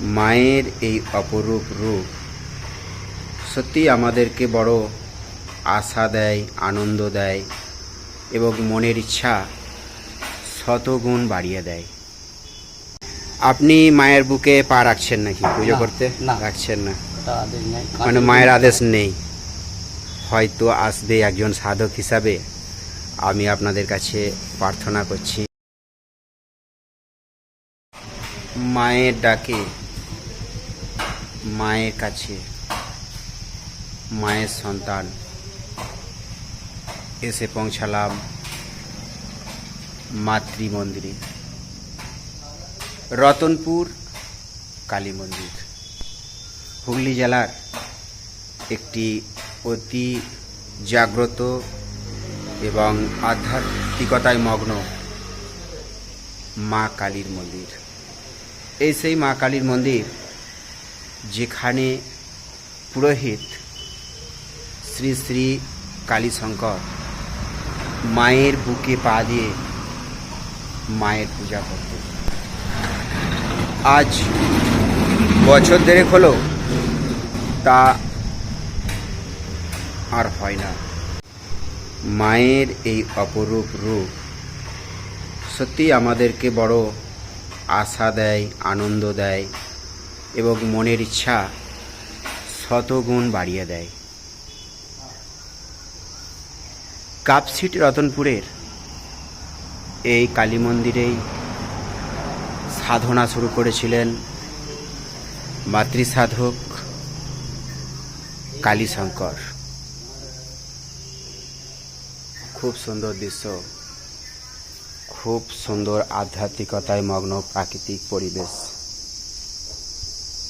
মায়ের এই অপরূপ রূপ সত্যি আমাদেরকে বড় আশা দেয় আনন্দ দেয় এবং মনের ইচ্ছা শতগুণ বাড়িয়ে দেয়। আপনি মায়ের বুকে পা রাখছেন নাকি পুজো করতে। রাখছেন না। মানে মায়ের আদেশ নেই। হয়তো আসবে একজন সাধক হিসাবে। আমি আপনাদের কাছে প্রার্থনা করছি। মায়ের ডাকে মায়ের কাছে, মায়ের সন্তান এসে পৌঁছালাম মাতৃ মন্দিরে রতনপুর কালী মন্দির। হুগলি জেলার একটি অতি জাগ্রত এবং আধ্যাত্মিকতায় মগ্ন মা কালীর মন্দির। এই সেই মা কালীর মন্দির যেখানে পুরোহিত শ্রী শ্রী কালীশঙ্কর মায়ের বুকে পা দিয়ে মায়ের পূজা করত। আজ বছর দেড়েক হলো, তা আর হয় না। মায়ের এই অপরূপ রূপ সত্যি আমাদেরকে বড় আশা দেয়, আনন্দ দেয়। এবং মনের ইচ্ছা শতগুণ বাড়িয়ে দেয়। কাপসিট রতনপুরের এই কালী মন্দিরেই সাধনা শুরু করেছিলেন মাতৃসাধক কালীশঙ্কর। খুব সুন্দর দৃশ্য, খুব সুন্দর আধ্যাত্মিকতায় মগ্ন প্রাকৃতিক পরিবেশ।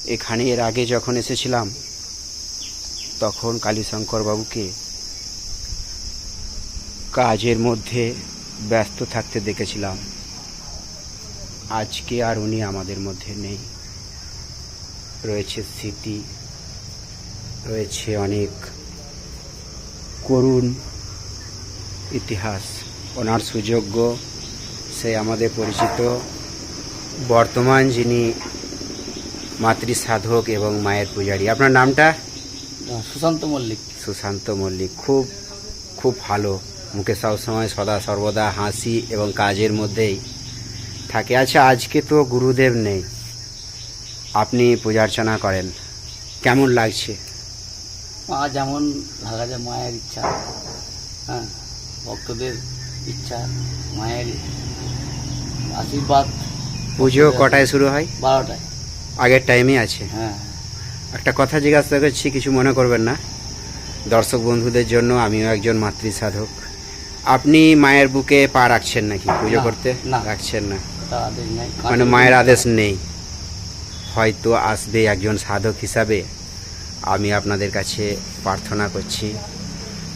এখানে এর আগে যখন এসেছিলাম, তখন কালীশঙ্কর বাবুকে কাজের মধ্যে ব্যস্ত থাকতে দেখেছিলাম। আজকে আর উনি আমাদের মধ্যে নেই। রয়েছে স্মৃতি, রয়েছে অনেক করুণ ইতিহাস। ওনার সুযোগ্য, সে আমাদের পরিচিত। বর্তমান যিনি মাতৃ সাধক এবং মায়ের পূজারী। আপনার নামটা? সুশান্ত মল্লিক। সুশান্ত মল্লিক। খুব খুব ভালো। মুখে সবসময় সদা সর্বদা হাসি এবং কাজের মধ্যেই থাকে। আচ্ছা আজকে তো গুরুদেব নেই। আপনি পূজার্চনা করেন। কেমন লাগছে? মা যেমন লাগা যায় মায়ের ইচ্ছা। হ্যাঁ ভক্তদের ইচ্ছা মায়ের আশীর্বাদ। পুজো কটায় শুরু হয়? বারোটায়। আগের টাইমে আছে। হ্যাঁ। একটা কথা জিজ্ঞাসা করছি কিছু মনে করবেন না। দর্শক বন্ধুদের জন্য আমিও একজন মাতৃ সাধক আপনি মায়ের বুকে পা রাখছেন নাকি পুজো করতে? না। রাখছেন না। মানে মায়ের আদেশ নেই। হয়তো আসবে একজন সাধক হিসাবে। আমি আপনাদের কাছে প্রার্থনা করছি।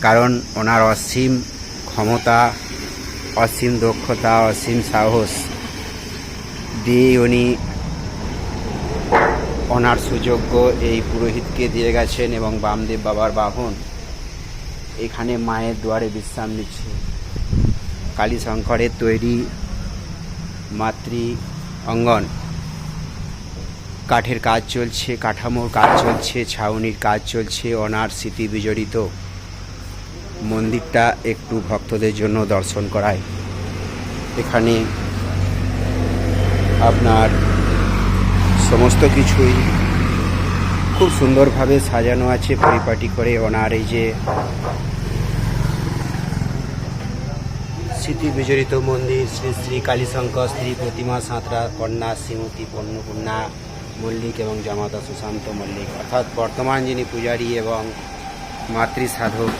কারণ ওনার অসীম ক্ষমতা অসীম দক্ষতা অসীম সাহস দিয়ে উনি ওনার সুযোগ্য এই পুরোহিতকে দিয়ে গেছেন এবং বামদেব বাবার বাহন। এখানে মায়ের দুয়ারে বিশ্রাম নিচ্ছে। কালীশঙ্করের তৈরি মাতৃ অঙ্গন। কাঠের কাজ চলছে, কাঠামোর কাজ চলছে, ছাউনির কাজ চলছে, অনার স্মৃতি বিজড়িত। মন্দিরটা একটু ভক্তদের জন্য দর্শন করায়। এখানে আপনার সমস্ত কিছুই খুব সুন্দরভাবে সাজানো আছে, পরিপাটি করে ওনার এই যে স্মৃতি বিজড়িত মন্দির, শ্রী শ্রী কালীশঙ্কর শ্রী প্রতিমা, সাঁতরা, কন্যা, শ্রীমতী পণ্যপূর্ণা মল্লিক এবং জামাতা সুশান্ত মল্লিক। অর্থাৎ বর্তমান যিনি পূজারী এবং মাতৃ সাধক,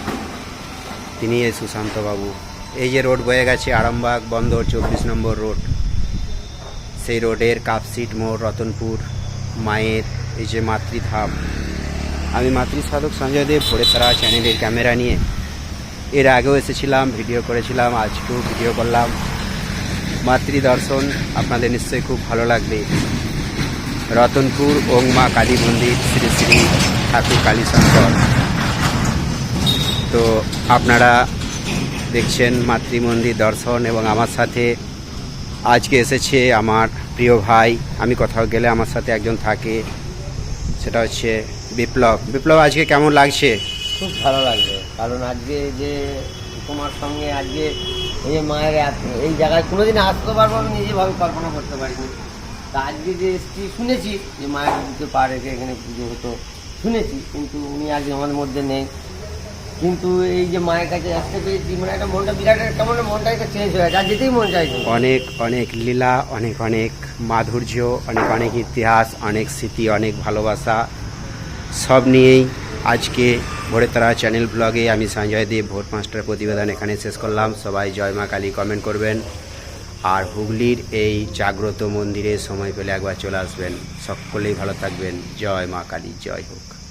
তিনি এই সুশান্ত বাবু এই যে রোড বয়ে গেছে, আরামবাগ বন্দর, চব্বিশ নম্বর রোড। সেই রোডের কাপসিট মোড়, রতনপুর, মায়ের, এই যে মাতৃধাম। আমি মাতৃ সাধক সঞ্জয় দেব ভোরে তারা চ্যানেলের ক্যামেরা নিয়ে। এর আগেও এসেছিলাম, ভিডিও করেছিলাম, আজকেও ভিডিও করলাম। মাতৃ দর্শন আপনাদের নিশ্চয়ই খুব ভালো লাগবে। রতনপুর ওং মা কালী মন্দির, শ্রী শ্রী ঠাকুর কালী শঙ্কর তো আপনারা দেখছেন মাতৃমন্দির দর্শন এবং আমার সাথে আজকে এসেছে আমার প্রিয় ভাই। আমি কোথাও গেলে আমার সাথে একজন থাকে। সেটা হচ্ছে বিপ্লব। বিপ্লব, আজকে কেমন লাগছে? খুব ভালো লাগবে কারণ আজকে যে তোমার সঙ্গে আজকে এই মায়ের এই জায়গায় কোনোদিন আসতে পারব আমি নিজেভাবে কল্পনা করতে পারিনি। তা আজকে যে এসছি, শুনেছি যে মায়ের দিতে পারে যে এখানে পুজো হতো। শুনেছি, কিন্তু উনি আজকে আমাদের মধ্যে নেই। কিন্তু এই যে মায়ের কাছে আসতে পেরেছি মানে একটা মনটা বিরাট মনটা একটা চেঞ্জ হয়ে গেছে আর যেতেই মন চাইছে অনেক অনেক লীলা, অনেক অনেক মাধুর্য, অনেক অনেক ইতিহাস, অনেক স্মৃতি, অনেক ভালোবাসা, সব নিয়েই আজকে ভোরেতারা চ্যানেল ব্লগে আমি সঞ্জয় দেব, ভোট মাস্টার প্রতিবেদন এখানে শেষ করলাম। সবাই জয় মা কালী কমেন্ট করবেন। আর হুগলির এই জাগ্রত মন্দিরে সময় পেলে একবার চলে আসবেন। সকলেই ভালো থাকবেন। জয় মা কালী, জয় হোক।